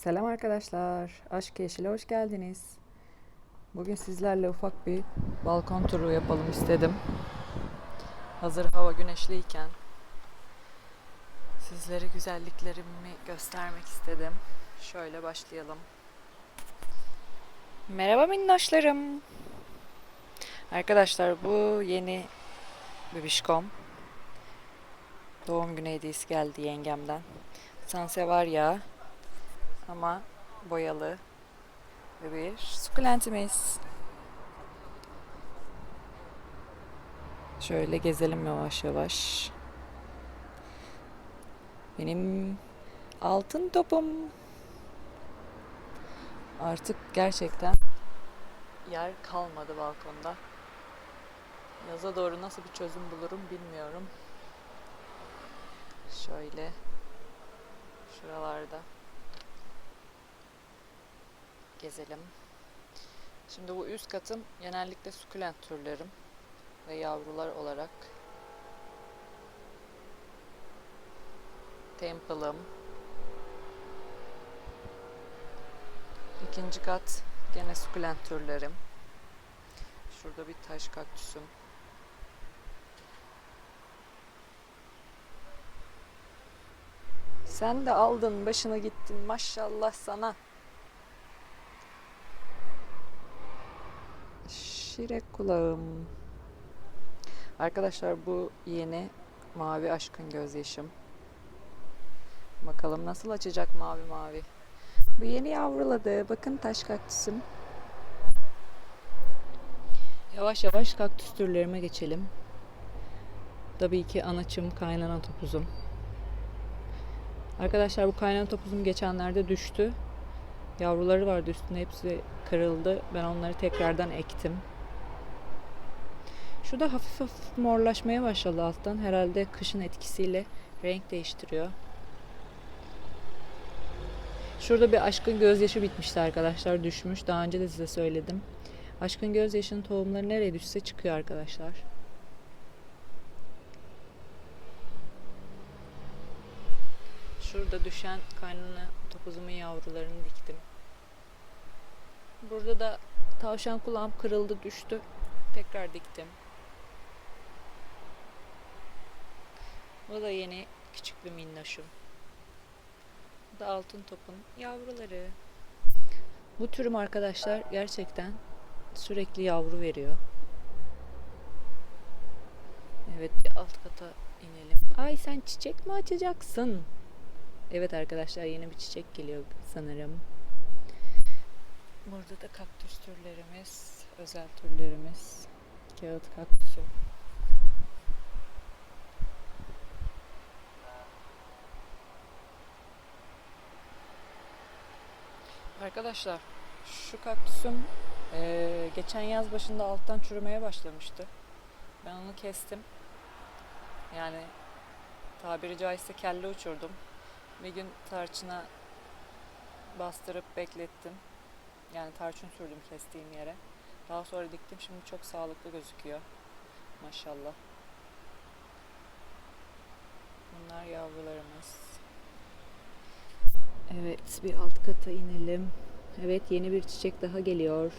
Selam arkadaşlar. Aşk Yeşil'e hoş geldiniz. Bugün sizlerle ufak bir balkon turu yapalım istedim. Hazır hava güneşliyken sizlere güzelliklerimi göstermek istedim. Şöyle başlayalım. Merhaba minnoşlarım. Arkadaşlar bu yeni bebişkom. Doğum günü hediyesi geldi yengemden. Sansevar ya ama boyalı ve bir sukulentimiz. Şöyle gezelim yavaş yavaş. Benim altın topum. Artık gerçekten yer kalmadı balkonda. Yaza doğru nasıl bir çözüm bulurum bilmiyorum. Şöyle şuralarda gezelim. Şimdi bu üst katım genellikle sukulent türlerim ve yavrular olarak Temple'ım. İkinci kat gene sukulent türlerim. Şurada bir taş kaktüsüm. Sen de aldın başına gittin maşallah sana. Şirek kulağım. Arkadaşlar bu yeni mavi aşkın gözyaşım. Bakalım nasıl açacak mavi mavi. Bu yeni yavruladı. Bakın taş kaktüsüm. Yavaş yavaş kaktüs türlerime geçelim. Tabii ki anaçım kaynana topuzum. Arkadaşlar bu kaynana topuzum geçenlerde düştü. Yavruları vardı üstünde hepsi kırıldı. Ben onları tekrardan ektim. Şu da hafif hafif morlaşmaya başladı alttan. Herhalde kışın etkisiyle renk değiştiriyor. Şurada bir aşkın gözyaşı bitmişti arkadaşlar. Düşmüş. Daha önce de size söyledim. Aşkın gözyaşının tohumları nereye düşse çıkıyor arkadaşlar. Şurada düşen kaynana topuzumun yavrularını diktim. Burada da tavşan kulağım kırıldı düştü. Tekrar diktim. Bu da yeni küçük bir minnoşum. Bu da altın topun yavruları. Bu türüm arkadaşlar gerçekten sürekli yavru veriyor. Evet bir alt kata inelim. Ay sen çiçek mi açacaksın? Evet arkadaşlar yeni bir çiçek geliyor sanırım. Burada da kaktüs türlerimiz, özel türlerimiz. Kağıt kaktüsü. Arkadaşlar şu kaktüsüm eee, geçen yaz başında alttan çürümeye başlamıştı. Ben onu kestim. Yani tabiri caizse kelle uçurdum. Bir gün tarçına bastırıp beklettim. Yani tarçın sürdüm kestiğim yere. Daha sonra diktim. Şimdi çok sağlıklı gözüküyor. Maşallah. Bunlar yavrularımız. Evet bir alt kata inelim. Evet yeni bir çiçek daha geliyor.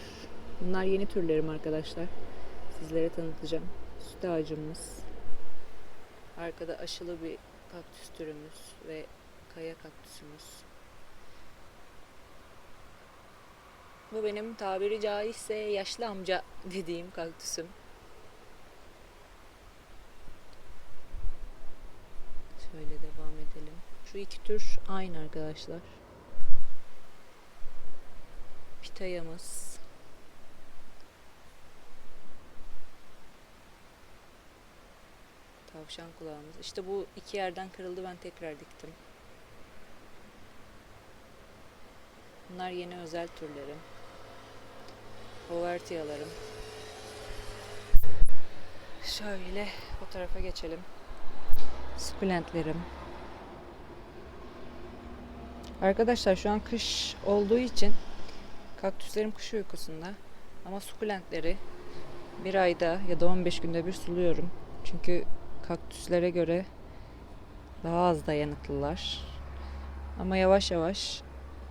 Bunlar yeni türlerim arkadaşlar. Sizlere tanıtacağım. Süt ağacımız. Arkada aşılı bir kaktüs türümüz ve kaya kaktüsümüz. Bu benim tabiri caizse yaşlı amca dediğim kaktüsüm. Şu iki tür aynı arkadaşlar. Pitayamız. Tavşan kulağımız. İşte bu iki yerden kırıldı ben tekrar diktim. Bunlar yeni özel türlerim. Hovertiyalarım. Şöyle o tarafa geçelim. Sukulentlerim. Arkadaşlar şu an kış olduğu için kaktüslerim kış uykusunda. Ama sukulentleri bir ayda ya da 15 günde bir suluyorum. Çünkü kaktüslere göre daha az dayanıklılar. Ama yavaş yavaş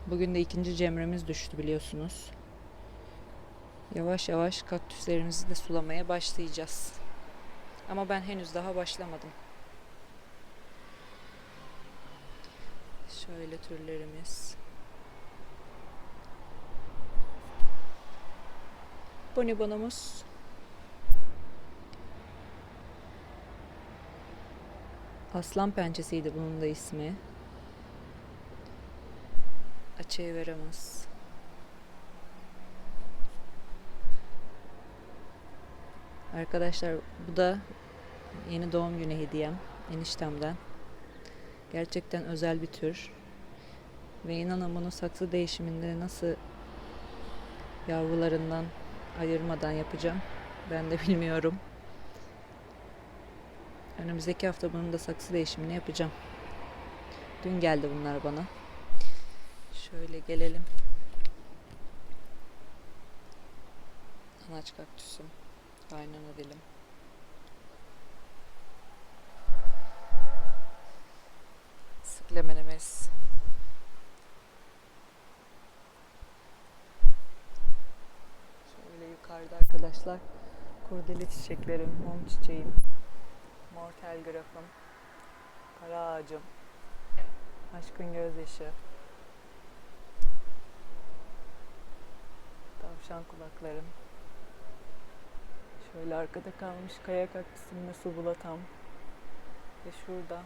Bugün de ikinci cemremiz düştü biliyorsunuz. Yavaş yavaş kaktüslerimizi de sulamaya başlayacağız. Ama ben henüz daha başlamadım. Şöyle türlerimiz. Bonibonumuz. Aslan pençesiydi bunun da ismi. Açığı veremez. Arkadaşlar bu da yeni doğum günü hediyem eniştemden. Gerçekten özel bir tür. Ve inanın bunu saksı değişiminde nasıl yavrularından ayırmadan yapacağım ben de bilmiyorum. Önümüzdeki hafta bunun da saksı değişimini yapacağım. Dün geldi bunlar bana. Şöyle gelelim. Anaç kaktüsüm. Kaynana dilim. Sıklemenimiz. Şöyle yukarıda arkadaşlar. Kurdele çiçeklerim, mum çiçeğim, mor telgrafım, kara ağacım, aşkın gözyaşı, tavşan kulaklarım, şöyle arkada kalmış kaya kaktüsümle su bulatam. Ve şurada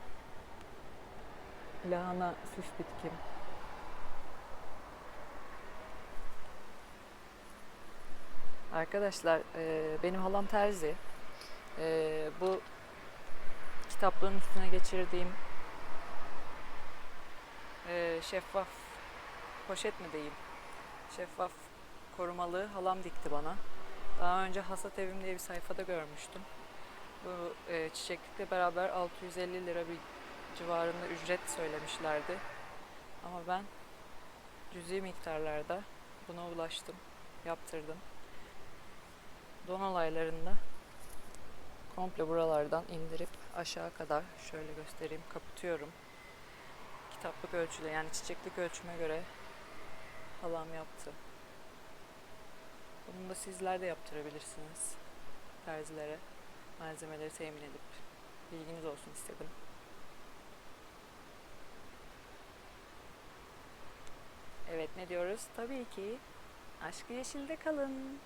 lahana süs bitkim. Arkadaşlar e, benim halam terzi. E, bu kitaplığın üstüne geçirdiğim e, şeffaf poşet mi diyeyim? Şeffaf korumalı halam dikti bana. Daha önce Hasat Evim diye bir sayfada görmüştüm. Bu e, çiçeklikle beraber 650 lira bir civarında ücret söylemişlerdi. Ama ben cüzi miktarlarda buna ulaştım, yaptırdım. Don olaylarında komple buralardan indirip aşağı kadar şöyle göstereyim kapatıyorum. Kitaplık ölçüde yani çiçeklik ölçüme göre halam yaptı. Bunu da sizler de yaptırabilirsiniz terzilere. Malzemeleri temin edip bilginiz olsun istedim. Evet ne diyoruz? Tabii ki aşkı yeşilde kalın.